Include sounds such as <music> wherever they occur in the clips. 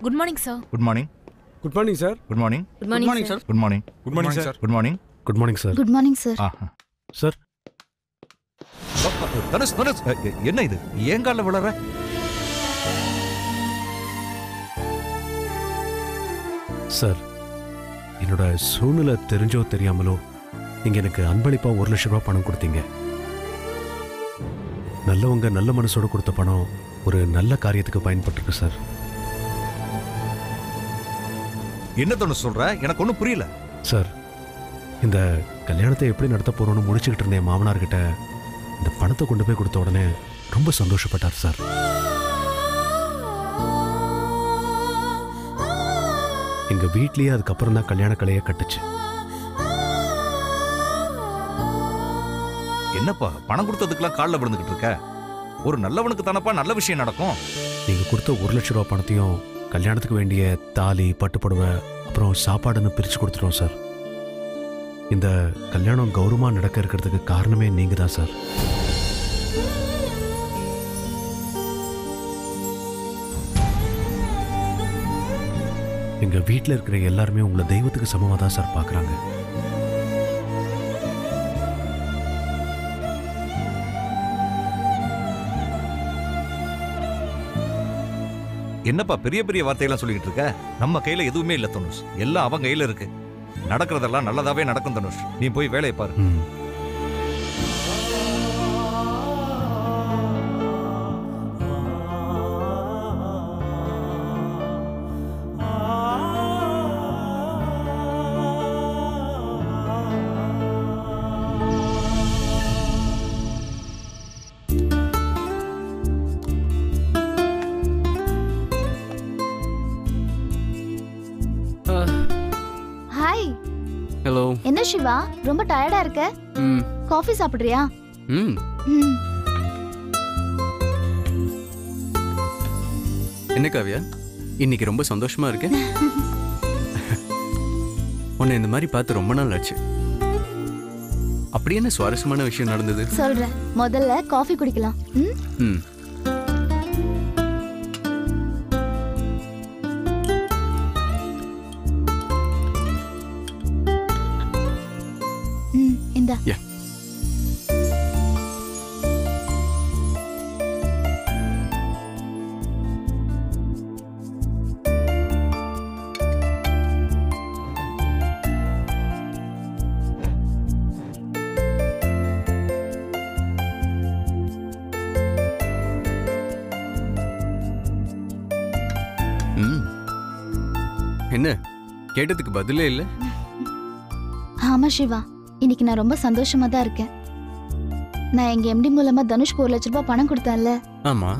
Good morning sir good morning good morning sir good morning good morning sir good morning good morning sir good morning good morning sir good morning sir sir Dhanush Dhanush என்ன இது? ஏன் காலில் விழற? Sir என்னோட சூழ்நிலை தெரிஞ்சோ தெரியாமலோ நீங்க எனக்கு அன்பளிப்பா ஒரு லட்சம் ரூபாய் பணம் கொடுத்தீங்க. நல்லவங்க நல்ல மனசோட கொடுத்த பணம் ஒரு நல்ல காரியத்துக்கு பயன்பட்டிருக்கு சார் என்ன தனுஷ் சொல்ற? எனக்கு ஒன்றும் புரியல. சார் இந்த கல்யாணத்தை எப்படி நடத்த போறோம்னு முடிச்சுக்கிட்டு இருந்தேன் மாமனார்கிட்ட இந்த பணத்தை கொண்டு போய் கொடுத்த உடனே ரொம்ப சந்தோஷப்பட்டார் சார். எங்க வீட்லயே அதுக்கப்புறம் தான் கல்யாண கலையை கட்டுச்சு. என்னப்பா பணம் கொடுத்ததுக்கெல்லாம் காலில் விழுந்துகிட்டு இருக்க? ஒரு நல்லவனுக்கு தானப்பா நல்ல விஷயம் நடக்கும்? நீங்க கொடுத்த ஒரு லட்ச ரூபா பணத்தையும் கல்யாணத்துக்கு வேண்டிய தாலி பட்டுப்புடவை அப்புறம் சாப்பாடுன்னு பிரித்து கொடுத்துட்டோம் சார். இந்த கல்யாணம் கௌரவமாக நடக்க இருக்கிறதுக்கு காரணமே நீங்கள் தான் சார். எங்கள் வீட்டில் இருக்கிற எல்லாருமே உங்களை தெய்வத்துக்கு சமமாக தான் சார் பார்க்குறாங்க என்னப்பா பெரிய பெரிய வார்த்தையெல்லாம் சொல்லிக்கிட்டு இருக்க? நம்ம கையில எதுவுமே இல்ல தனுஷ். எல்லாம் அவன் கையில இருக்கு. நடக்கிறதெல்லாம் நல்லதாவே நடக்கும் தனுஷ். நீ போய் வேலையை பாரு. ஹலோ. என்ன சிவா ரொம்ப டயர்டா இருக்க? ம். காஃபி சாப்பிடுறியா? ம். ம். என்ன காவியா? இன்னைக்கு ரொம்ப சந்தோஷமா இருக்கு? <laughs> உன்னை இந்த மாதிரி பார்த்து ரொம்ப நாள் ஆச்சு. அப்படி என்ன சுவாரஸ்யமான விஷயம் நடந்தது? சொல்றேன். முதல்ல காஃபி குடிக்கலாம். ம்? ம். இந்தா என்ன? கேட்டதுக்கு பதிலே இல்லை? ஆமா சிவா. இன்னைக்கு நான் ரொம்ப சந்தோஷமா தான் இருக்கேன். நான் எங்க எம்டி மூலமா தனுஷ்க்கு ஒரு லட்ச ரூபாய் பணம் கொடுத்தேன்ல. ஆமா.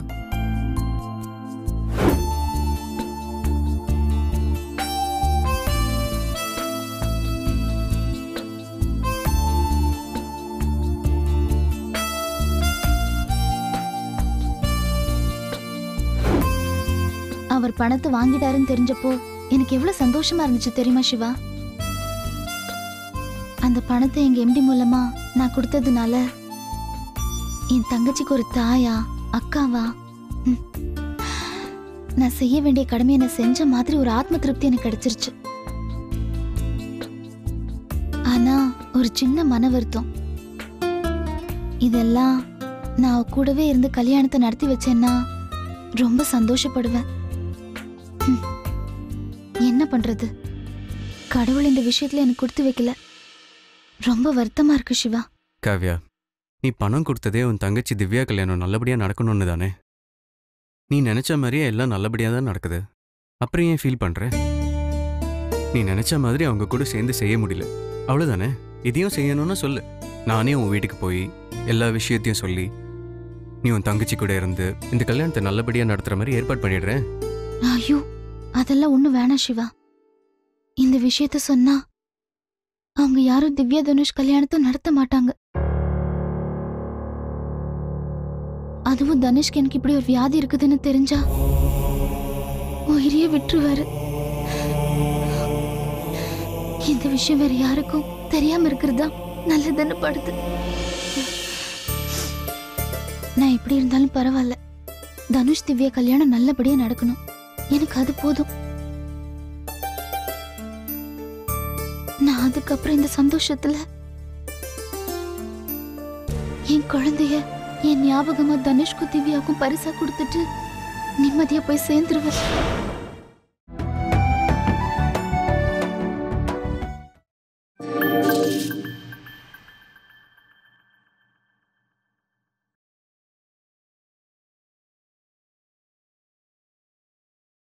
அவர் பணத்தை வாங்கிட்டாருன்னு தெரிஞ்சப்போ எனக்கு எவ்வளவு சந்தோஷமா இருந்துச்சு தெரியுமா சிவா? அந்த பணத்தை எங்க எம்டி மூலமா நான் கொடுத்ததுனால என் தங்கச்சிக்கு ஒரு தாயா அக்காவா? நான் செய்ய வேண்டிய கடமையை நான் செஞ்ச மாதிரி ஒரு ஆத்ம திருப்தி எனக்கு கிடைச்சிருச்சு. ஆனா ஒரு சின்ன மன வருத்தம். இதெல்லாம் நான் கூடவே இருந்து கல்யாணத்தை நடத்தி வச்சேன்னா ரொம்ப சந்தோஷப்படுவேன். என்ன பண்றது? கடவுள் இந்த விஷயத்துல எனக்கு கொடுத்து வைக்கல. ரொம்ப வருத்தமா இருக்கு சிவா. காவ்யா நீ பணம் கொடுத்ததே உன் தங்கச்சி திவ்யா கல்யாணம் நல்லபடியா நடக்கணும்னு தானே? நீ நினைச்ச மாதிரியே எல்லாம் நல்லபடியா தான் நடக்குது. அப்புறம் ஏன் ஃபீல் பண்ற? நீ நினைச்ச மாதிரி அவங்க கூட சேர்ந்து செய்ய முடியல. அவ்வளவுதானே? இதையும் செய்யணும்னு சொல்லு. நானே உன் வீட்டுக்கு போய் எல்லா விஷயத்தையும் சொல்லி நீ உன் தங்கச்சி கூட இருந்து இந்த கல்யாணத்தை நல்லபடியா நடத்துற மாதிரி ஏற்பாடு பண்ணிடுறேன். ஐயோ அதெல்லாம் ஒண்ணும் வேணாம் சிவா. இந்த விஷயத்த சொன்னா அவங்க யாரும் திவ்யா தனுஷ் கல்யாணத்தை நடத்த மாட்டாங்க. அதுவும் தனுஷ்க்கு எனக்கு இப்படி ஒரு வியாதி இருக்குதுன்னு தெரிஞ்சா உயிரியே விட்டுருவாரு. இந்த விஷயம் வேற யாருக்கும் தெரியாம இருக்கிறதா நல்லதுன்னு படுது. நான் எப்படி இருந்தாலும் பரவாயில்ல. தனுஷ் திவ்யா கல்யாணம் நல்லபடியா நடக்கணும். எனக்கு அது போதும். நான் அதுக்கப்புறம் இந்த சந்தோஷத்துல என் குழந்தைய என் ஞாபகமா தனுஷ்கு திவ்யாவுக்கும் பரிசா கொடுத்துட்டு நிம்மதியா போய் சேர்ந்துருவேன்.